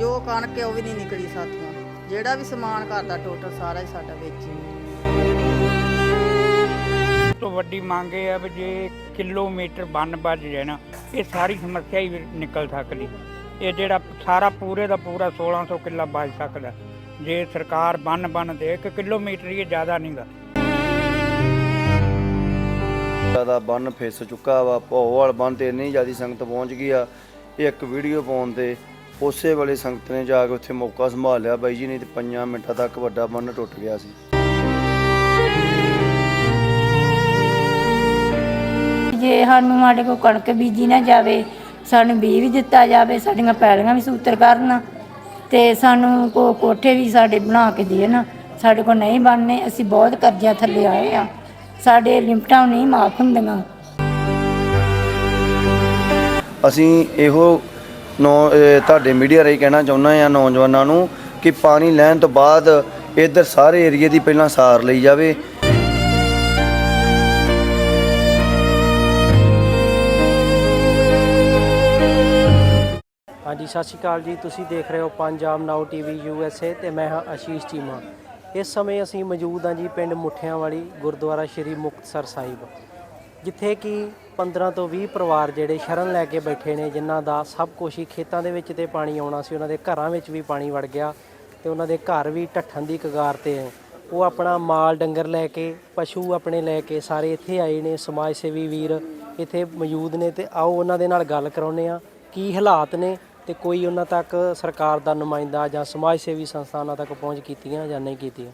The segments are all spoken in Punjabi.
ਜੋ ਕਣਕ ਹੈ ਉਹ ਵੀ ਨਹੀਂ ਨਿਕਲੀ ਸਾਥੋਂ। ਜਿਹੜਾ ਵੀ ਸਮਾਨ ਘਰ ਦਾ ਟੋਟਲ ਸਾਰਾ ਹੀ ਸਾਡਾ ਵਿੱਚ ਹੀ। ਤੋਂ ਵੱਡੀ ਮੰਗ ਇਹ ਹੈ ਵੀ ਜੇ ਕਿਲੋਮੀਟਰ ਬੰਨ ਵੱਜ ਜਾਏ ਨਾ ਇਹ ਸਾਰੀ ਸਮੱਸਿਆ ਹੀ ਨਿਕਲ ਸਕਦੀ। ਇਹ ਜਿਹੜਾ ਸਾਰਾ ਪੂਰੇ ਦਾ ਪੂਰਾ 1600 ਕਿੱਲਾ ਬਚ ਸਕਦਾ। ਜੇ ਸਰਕਾਰ ਬੰਨ ਬੰਨ ਦੇ ਇੱਕ ਕਿਲੋਮੀਟਰ ਹੀ ਜ਼ਿਆਦਾ ਨਹੀਂਗਾ ਦਾ ਬੰਨ ਫਿਸ ਚੁੱਕਾ ਵਾ ਭੋਵਾਲ ਬੰਨ ਤੇ ਇੰਨੀ ਜ਼ਿਆਦੀ ਸੰਗਤ ਪਹੁੰਚ ਗਈ ਆ। ਇਹ ਇੱਕ ਵੀਡੀਓ ਪਾਉਣ ਤੇ ਉਸੇ ਵੇਲੇ ਸੰਗਤ ਨੇ ਜਾ ਕੇ ਉੱਥੇ ਮੌਕਾ ਸੰਭਾਲ ਲਿਆ। ਬਾਈ ਜੀ ਨਹੀਂ ਤੇ 5 ਮਿੰਟਾਂ ਤੱਕ ਵੱਡਾ ਬੰਨ ਟੁੱਟ ਗਿਆ ਸੀ। ਜੇ ਸਾਨੂੰ ਸਾਡੇ ਕੋਲ ਕਣਕ ਬੀਜੀ ਨਾ ਜਾਵੇ ਸਾਨੂੰ ਬੀਜ ਵੀ ਦਿੱਤਾ ਜਾਵੇ ਸਾਡੀਆਂ ਪੈਲੀਆਂ ਵੀ ਸੂਤਰ ਕਰਨ ਤੇ ਸਾਨੂੰ ਕੋ ਕੋਠੇ ਵੀ ਸਾਡੇ ਬਣਾ ਕੇ ਦੇਣ ਸਾਡੇ ਕੋਲ ਨਹੀਂ ਬਣਨੇ ਅਸੀਂ ਬਹੁਤ ਕਰਜ਼ਾ ਥੱਲੇ ਆਏ ਆ। ਸਾਡੇ ਲਿਮਟਾਂ ਨਹੀਂ ਮਾਫ ਹੁੰਦੀਆਂ। ਅਸੀਂ ਇਹੋ ਨੌ ਤੁਹਾਡੇ ਮੀਡੀਆ ਰਾਹੀਂ ਕਹਿਣਾ ਚਾਹੁੰਦਾ ਆ ਨੌਜਵਾਨਾਂ ਨੂੰ ਕਿ ਪਾਣੀ ਲੈਣ ਤੋਂ ਬਾਅਦ ਇੱਧਰ ਸਾਰੇ ਏਰੀਏ ਦੀ ਪਹਿਲਾਂ ਸਾਰ ਲਈ ਜਾਵੇ। ਹਾਂਜੀ, ਸਤਿ ਸ਼੍ਰੀ ਅਕਾਲ ਜੀ। ਤੁਸੀਂ ਦੇਖ ਰਹੇ ਹੋ ਪੰਜਾਬ ਨਾਓ ਟੀਵੀ ਏ ਤੇ ਮੈਂ ਹਾਂ ਆਸ਼ੀਸ਼ ਚੀਮਾ। ਇਸ ਸਮੇਂ ਅਸੀਂ ਮੌਜੂਦ ਹਾਂ ਜੀ ਪਿੰਡ ਮੁੱਠਿਆਂ ਵਾਲੀ ਗੁਰਦੁਆਰਾ ਸ਼੍ਰੀ ਮੁਕਤਸਰ ਸਾਹਿਬ, ਜਿੱਥੇ ਕਿ 15 ਤੋਂ 20 ਪਰਿਵਾਰ ਜਿਹੜੇ ਸ਼ਰਨ ਲੈ ਕੇ ਬੈਠੇ ਨੇ ਜਿਨ੍ਹਾਂ ਦਾ ਸਭ ਕੁਛ ਹੀ ਖੇਤਾਂ ਦੇ ਵਿੱਚ ਤੇ ਪਾਣੀ ਆਉਣਾ ਸੀ ਉਹਨਾਂ ਦੇ ਘਰਾਂ ਵਿੱਚ ਵੀ ਪਾਣੀ ਵੜ ਗਿਆ ਤੇ ਉਹਨਾਂ ਦੇ ਘਰ ਵੀ ਢੱਠਣ ਦੀ ਕਗਾਰ ਤੇ ਹੈ। ਉਹ ਆਪਣਾ ਮਾਲ ਡੰਗਰ ਲੈ ਕੇ ਪਸ਼ੂ ਆਪਣੇ ਲੈ ਕੇ ਸਾਰੇ ਇੱਥੇ ਆਏ ਨੇ ਸਮਾਜ ਸੇਵੀ ਵੀਰ ਇੱਥੇ ਮੌਜੂਦ ਨੇ ਤੇ ਆਓ ਉਹਨਾਂ ਦੇ ਨਾਲ ਗੱਲ ਕਰਾਉਂਦੇ ਆ ਕੀ ਹਾਲਾਤ ਨੇ ਤੇ ਕੋਈ ਉਹਨਾਂ ਤੱਕ ਸਰਕਾਰ ਦਾ ਨੁਮਾਇੰਦਾ ਜਾਂ ਸਮਾਜ ਸੇਵੀ ਸੰਸਥਾ ਉਹਨਾਂ ਤੱਕ ਪਹੁੰਚ ਕੀਤੀਆਂ ਜਾਂ ਨਹੀਂ ਕੀਤੀਆਂ।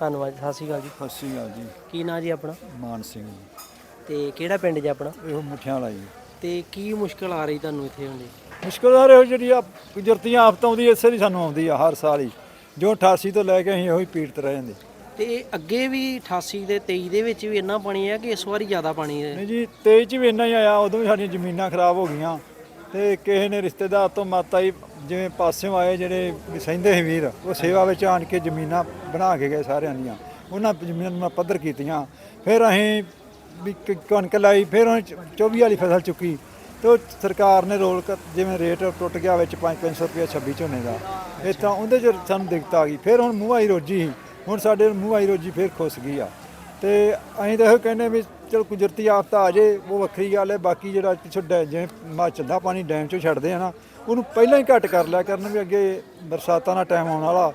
ਧੰਨਵਾਦ ਸਤਿ ਸ਼੍ਰੀ ਅਕਾਲ ਜੀ। ਸਤਿ ਸ਼੍ਰੀ ਅਕਾਲ ਜੀ। ਕੀ ਨਾਂ ਜੀ ਆਪਣਾ? ਮਾਨ ਸਿੰਘ ਜੀ। ਤੇ ਕਿਹੜਾ ਪਿੰਡ ਜੀ ਆਪਣਾ? ਇਹੋ ਮੁੱਠਿਆਂ ਵਾਲਾ ਜੀ। ਤੇ ਕੀ ਮੁਸ਼ਕਲ ਆ ਰਹੀ ਤੁਹਾਨੂੰ ਇੱਥੇ ਹੁੰਦੀ ਮੁਸ਼ਕਲ ਆ ਰਹੀ ਜਿਹੜੀ ਆ ਕੁਦਰਤੀਆਂ ਆਫਤਾਂ ਆਉਂਦੀ ਇਸੇ ਦੀ ਸਾਨੂੰ ਆਉਂਦੀ ਆ ਹਰ ਸਾਲ ਹੀ। ਜੋ 88 ਤੋਂ ਲੈ ਕੇ ਅਸੀਂ ਇਹੋ ਹੀ ਪੀੜਤ ਰਹੇ ਜਾਂਦੇ। ਤੇ ਇਹ ਅੱਗੇ ਵੀ 88 ਦੇ 23 ਦੇ ਵਿੱਚ ਵੀ ਇੰਨਾ ਪਾਣੀ ਹੈ ਕਿ ਇਸ ਵਾਰੀ ਜ਼ਿਆਦਾ ਪਾਣੀ ਹੈ ਨਹੀਂ ਜੀ 23 ਚ ਵੀ ਇੰਨਾ ਹੀ ਆਇਆ ਉਦੋਂ ਵੀ ਸਾਡੀਆਂ ਜ਼ਮੀਨਾਂ ਖਰਾਬ ਹੋ ਗਈਆਂ। ਤੇ ਕਿਸੇ ਨੇ ਰਿਸ਼ਤੇਦਾਰ ਤੋਂ ਮਾਤਾ ਹੀ ਜਿਵੇਂ ਪਾਸਿਓਂ ਆਏ ਜਿਹੜੇ ਸਹਿੰਦੇ ਸੀ ਵੀਰ ਉਹ ਸੇਵਾ ਵਿੱਚ ਆਣ ਕੇ ਜ਼ਮੀਨਾਂ ਬਣਾ ਕੇ ਗਏ ਸਾਰਿਆਂ ਦੀਆਂ। ਉਹਨਾਂ ਜ਼ਮੀਨਾਂ ਨੂੰ ਪੱਧਰ ਕੀਤੀਆਂ। ਫਿਰ ਅਸੀਂ ਵੀ ਕ- ਕਣਕ ਲਾਈ, ਫਿਰ ਉਹ 24 ਵਾਲੀ ਫਸਲ ਚੁੱਕੀ। ਤੇ ਉਹ ਸਰਕਾਰ ਨੇ ਰੋਲ ਕਰ ਜਿਵੇਂ ਰੇਟ ਟੁੱਟ ਗਿਆ ਵਿੱਚ 5-500 ਰੁਪਏ 26 ਝੋਨੇ ਦਾ। ਇਹ ਤਾਂ ਉਹਦੇ ਚ ਸਾਨੂੰ ਦਿੱਕਤ ਆ ਗਈ। ਫਿਰ ਹੁਣ ਮੂੰਹ ਰੋਜੀ ਸੀ। ਹੁਣ ਸਾਡੇ ਮੂੰਹ ਆਈ ਰੋਜੀ ਫਿਰ ਖੁੱਸ ਗਈ ਆ। ਤੇ ਅਸੀਂ ਤਾਂ ਇਹੋ ਕਹਿੰਦੇ ਵੀ ਚਲ ਕੁਦਰਤੀ ਆਫਤ ਆ ਜੇ, ਉਹ ਵੱਖਰੀ ਗੱਲ ਹੈ। ਬਾਕੀ ਜਿਹੜਾ ਪਿੱਛੋਂ ਡੈ, ਜਿਵੇਂ ਹਿਮਾਚਲ ਦਾ ਪਾਣੀ ਡੈਮ ਚੋਂ ਛੱਡਦੇ ਆ ਨਾ, ਉਹਨੂੰ ਪਹਿਲਾਂ ਹੀ ਘੱਟ ਕਰ ਲਿਆ ਕਰਨ ਵੀ ਅੱਗੇ ਬਰਸਾਤਾਂ ਦਾ ਟਾਈਮ ਆਉਣ ਵਾਲਾ।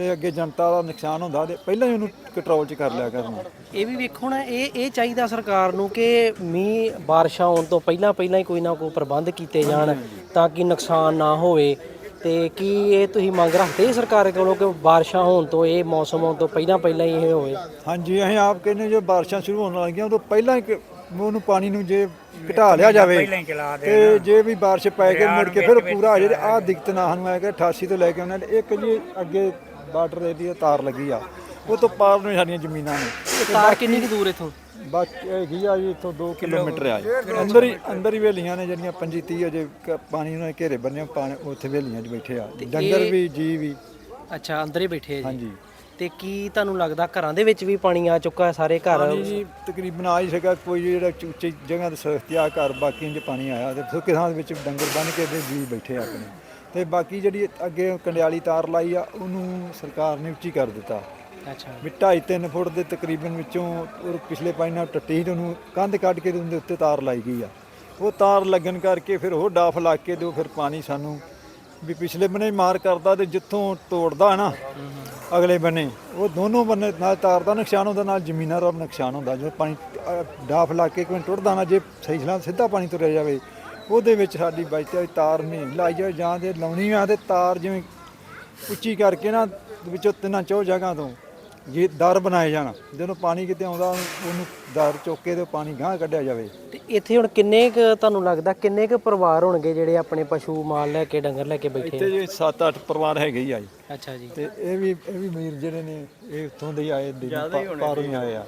ਤੇ ਅੱਗੇ ਜਨਤਾ ਦਾ ਨੁਕਸਾਨ ਹੁੰਦਾ ਤੇ ਪਹਿਲਾਂ ਹੀ ਉਹਨੂੰ ਕੰਟਰੋਲ 'ਚ ਕਰ ਲਿਆ ਕਰਨ। ਇਹ ਵੀ ਵੇਖੋ ਨਾ ਇਹ ਇਹ ਚਾਹੀਦਾ ਸਰਕਾਰ ਨੂੰ ਕਿ ਮੀਂਹ ਬਾਰਿਸ਼ਾਂ ਆਉਣ ਤੋਂ ਪਹਿਲਾਂ ਪਹਿਲਾਂ ਹੀ ਕੋਈ ਨਾ ਕੋਈ ਪ੍ਰਬੰਧ ਕੀਤੇ ਜਾਣ ਤਾਂ ਕਿ ਨੁਕਸਾਨ ਨਾ ਹੋਵੇ। ਤੇ ਕੀ ਇਹ ਤੁਸੀਂ ਮੰਗ ਰੱਖਦੇ ਸਰਕਾਰ ਕੋਲੋਂ ਕਿ ਬਾਰਿਸ਼ਾਂ ਹੋਣ ਤੋਂ ਇਹ ਮੌਸਮ ਆਉਣ ਤੋਂ ਪਹਿਲਾਂ ਪਹਿਲਾਂ ਹੀ ਇਹ ਹੋਵੇ? ਹਾਂਜੀ ਅਸੀਂ ਆਪ ਕਹਿੰਦੇ ਜੋ ਬਾਰਿਸ਼ਾਂ ਸ਼ੁਰੂ ਹੋਣ ਲੱਗੀਆਂ ਉਦੋਂ ਪਹਿਲਾਂ ਹੀ ਕਿ ਉਹਨੂੰ ਪਾਣੀ ਨੂੰ ਜੇ ਘਟਾ ਲਿਆ ਜਾਵੇ ਪਹਿਲਾਂ ਹੀ ਚਲਾ ਦੇ ਤੇ ਜੇ ਵੀ ਬਾਰਿਸ਼ ਪੈ ਕੇ ਮੁੜ ਕੇ ਫਿਰ ਪੂਰਾ ਆ ਜੇ ਆ ਦਿੱਕਤ ਨਾ ਸਾਨੂੰ ਆਏਗਾ 88 ਤੋਂ ਲੈ ਕੇ ਉਹਨਾਂ ਨੇ ਇੱਕ ਜੀ ਅੱਗੇ ਬਾਰਡਰ ਦੀ ਤਾਰ ਲੱਗੀ ਆ। ਉਹ ਤੋਂ ਪਾਰ ਨੂੰ ਸਾਡੀਆਂ ਜ਼ਮੀਨਾਂ ਨੇ। ਤਾਰ ਕਿੰਨੀ ਕੁ ਦੂਰ ਇਥੋਂ? ਬਾਕੀ ਹੈਗੀ ਆ ਜੀ ਇੱਥੋਂ 2 ਕਿਲੋਮੀਟਰ ਆ ਜੀ। ਅੰਦਰ ਹੀ ਅੰਦਰ ਹੀ ਵੇਲੀਆਂ ਨੇ ਜਿਹੜੀਆਂ 25 30 ਅਜੇ ਕ- ਪਾਣੀ ਦੇ ਘੇਰੇ ਬੰਨੇ ਪਾਣੀ ਉੱਥੇ ਵੇਲੀਆਂ 'ਚ ਬੈਠੇ ਆ। ਡੰਗਰ ਵੀ ਜੀ ਵੀ। ਅੱਛਾ ਅੰਦਰ ਹੀ ਬੈਠੇ ਆ ਜੀ। ਹਾਂਜੀ। ਤੇ ਕੀ ਤੁਹਾਨੂੰ ਲੱਗਦਾ ਘਰਾਂ ਦੇ ਵਿੱਚ ਵੀ ਪਾਣੀ ਆ ਚੁੱਕਾ ਹੈ ਸਾਰੇ ਘਰ? ਪਾਣੀ ਜੀ ਤਕਰੀਬਨ ਆ ਹੀ ਸਕਿਆ ਕੋਈ ਜਿਹੜਾ ਉੱਚੀ ਜਗ੍ਹਾ ਤੇ ਸਖਤੀ ਆ ਘਰ ਬਾਕੀਆਂ 'ਚ ਪਾਣੀ ਆਇਆ ਤੇ ਸੁੱਕੇ ਥਾਂ ਦੇ ਵਿੱਚ ਡੰਗਰ ਬੰਨ ਕੇ ਤੇ ਜੀ ਬੈਠੇ ਆ ਆਪਣੇ। ਤੇ ਬਾਕੀ ਜਿਹੜੀ ਅੱਗੇ ਕੰਡਿਆਲੀ ਤਾਰ ਲਾਈ ਆ ਉਹਨੂੰ ਸਰਕਾਰ ਨੇ ਉੱਚੀ ਕਰ ਦਿੱਤਾ। ਅੱਛਾ। ਵੀ ਢਾਈ ਤਿੰਨ ਫੁੱਟ ਦੇ ਤਕਰੀਬਨ ਵਿੱਚੋਂ ਉਹ ਪਿਛਲੇ ਪਾਣੀ ਨਾਲ ਟੱਟੀ ਉਹਨੂੰ ਕੰਧ ਕੱਢ ਕੇ ਉਹਦੇ ਉੱਤੇ ਤਾਰ ਲਾਈ ਗਈ ਆ। ਉਹ ਤਾਰ ਲੱਗਣ ਕਰਕੇ ਫਿਰ ਉਹ ਡਾਫ ਲਾ ਕੇ ਉਹ ਫਿਰ ਪਾਣੀ ਸਾਨੂੰ ਵੀ ਪਿਛਲੇ ਬੰਨੇ ਮਾਰ ਕਰਦਾ ਤੇ ਜਿੱਥੋਂ ਤੋੜਦਾ ਨਾ ਅਗਲੇ ਬੰਨੇ ਉਹ ਦੋਨੋਂ ਬੰਨੇ ਨਾਲ ਤਾਰ ਦਾ ਨੁਕਸਾਨ ਹੁੰਦਾ ਨਾਲ ਜ਼ਮੀਨਾਂ ਦਾ ਨੁਕਸਾਨ ਹੁੰਦਾ। ਜਦੋਂ ਪਾਣੀ ਡਾਫ ਲਾ ਕੇ ਕੋਈ ਟੁੱਟਦਾ ਨਾ ਜੇ ਸਹੀ ਸਲਾਮ ਸਿੱਧਾ ਪਾਣੀ ਤੁਰਿਆ ਜਾਵੇ ਉਹਦੇ ਵਿੱਚ ਸਾਡੀ ਬਚਤੀ ਤਾਰ ਨਹੀਂ ਲਾਈ ਜਾਵੇ ਜਾਂ ਤੇ ਲਾਉਣੀ ਆ ਤੇ ਤਾਰ ਜਿਵੇਂ ਉੱਚੀ ਕਰਕੇ ਨਾ ਵਿੱਚੋਂ ਤਿੰਨਾਂ ਚੌ ਜਗ੍ਹਾ ਤੋਂ ਜੇ ਦਰ ਬਣਾਏ ਜਾਣ ਜਦੋਂ ਪਾਣੀ ਕਿਤੇ ਆਉਂਦਾ ਉਹਨੂੰ ਦਰ ਚੁੱਕ ਤੇ ਪਾਣੀ ਗਾਂਹ ਕੱਢਿਆ ਜਾਵੇ ਤੇ ਇੱਥੇ ਹੁਣ ਕਿੰਨੇ ਕੁ ਤੁਹਾਨੂੰ ਲੱਗਦਾ ਕਿੰਨੇ ਕੁ ਪਰਿਵਾਰ ਹੋਣਗੇ ਜਿਹੜੇ ਆਪਣੇ ਪਸ਼ੂ ਮਾਲ ਲੈ ਕੇ ਡੰਗਰ ਲੈ ਕੇ ਬੈਠੇ ਇੱਥੇ ਜੇ 7-8 ਪਰਿਵਾਰ ਹੈਗੇ ਹੀ ਆ ਜੀ ਆ? ਅੱਛਾ ਜੀ। ਤੇ ਇਹ ਵੀ ਇਹ ਵੀ ਮੀਰ ਜਿਹੜੇ ਨੇ ਇਹ ਉੱਥੋਂ ਦੇ ਹੀ ਆਏ ਪਾ- ਪਾਰੋਂ ਹੀ ਆਏ ਆ।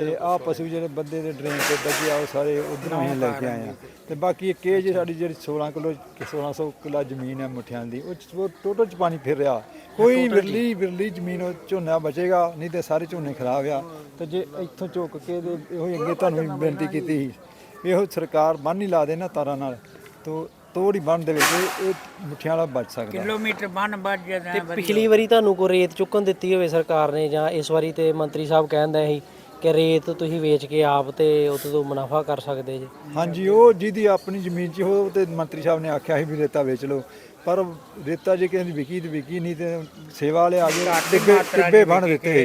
ਤੇ ਆ ਪਸ਼ੂ ਜਿਹੜੇ ਬੰਦੇ ਦੇ ਡਰੇਨ ਤੇ ਬੱਜੇ ਆ ਉਹ ਸਾਰੇ ਉਧਰੋਂ ਹੀ ਲੈ ਕੇ ਆਏ ਆ। ਤੇ ਬਾਕੀ ਇੱਕ ਇਹ ਜੀ ਸਾਡੀ ਜਿਹੜੀ 16 ਕਿਲੋ 1600 ਕਿੱਲਾ ਜ਼ਮੀਨ ਹੈ ਮੁੱਠਿਆਂ ਦੀ ਉਹ ਟੋਟਲ ਚ ਪਾਣੀ ਫਿਰ ਰਿਹਾ। ਕੋਈ ਵਿਰਲੀ ਵਿਰਲੀ ਜ਼ਮੀਨ ਉਹ ਝੋਨਾ ਬਚੇਗਾ ਨਹੀਂ ਤੇ ਸਾਰੇ ਝੋਨੇ ਖਰਾਬ ਆ। ਤੇ ਜੇ ਇੱਥੋਂ ਚੁੱਕ ਕੇ ਇਹੋ ਹੀ ਅੱਗੇ ਤੁਹਾਨੂੰ ਬੇਨਤੀ ਕੀਤੀ ਸੀ। ਇਹੋ ਸਰਕਾਰ ਬੰਨ ਹੀ ਲਾ ਦੇ ਨਾ ਤਾਰਾਂ ਨਾਲ। ਤੋ ਤੋੜ ਹੀ ਬੰਨ ਦੇ ਵਿੱਚ ਇਹ- ਮੁੱਠਿਆਂ ਵਾਲਾ ਬਚ ਸਕਦਾ। ਕਿਲੋਮੀਟਰ ਬੰਨ ਵੱਜ ਜਾਂਦਾ ਤੇ ਪਿਛਲੀ ਵਾਰੀ ਤੁਹਾਨੂੰ ਕੋਈ ਰੇਤ ਚੁੱਕਣ ਦਿੱਤੀ ਹੋਵੇ ਸਰਕਾਰ ਨੇ ਜਾਂ ਇਸ ਵਾਰੀ ਤੇ ਮੰਤਰੀ ਸਾਹਿਬ ਕਹਿੰਦਾ ਸੀ ਕਿ ਰੇਤ ਤੁਸੀਂ ਵੇਚ ਕੇ ਆਪ ਤੇ ਉਹਦੇ ਤੋਂ ਮੁਨਾਫਾ ਕਰ ਸਕਦੇ ਜੀ। ਹਾਂਜੀ ਉਹ ਜਿਹਦੀ ਆਪਣੀ ਜ਼ਮੀਨ 'ਚ ਹੋ ਤੇ ਮੰਤਰੀ ਸਾਹਿਬ ਨੇ ਆਖਿਆ ਸੀ ਵੀ ਰੇਤਾ ਵੇਚ ਲਓ। ਪਰ ਰੇਤਾ ਜੇ ਕਿਸੇ ਦੀ ਵਿਕੀ ਤੇ ਵਿਕੀ ਨਹੀਂ ਤੇ ਸੇਵਾ ਵਾਲੇ ਆ ਗਏ ਟਿੱਬੇ ਟਿੱਬੇ ਬਣ ਦਿੱਤੇ।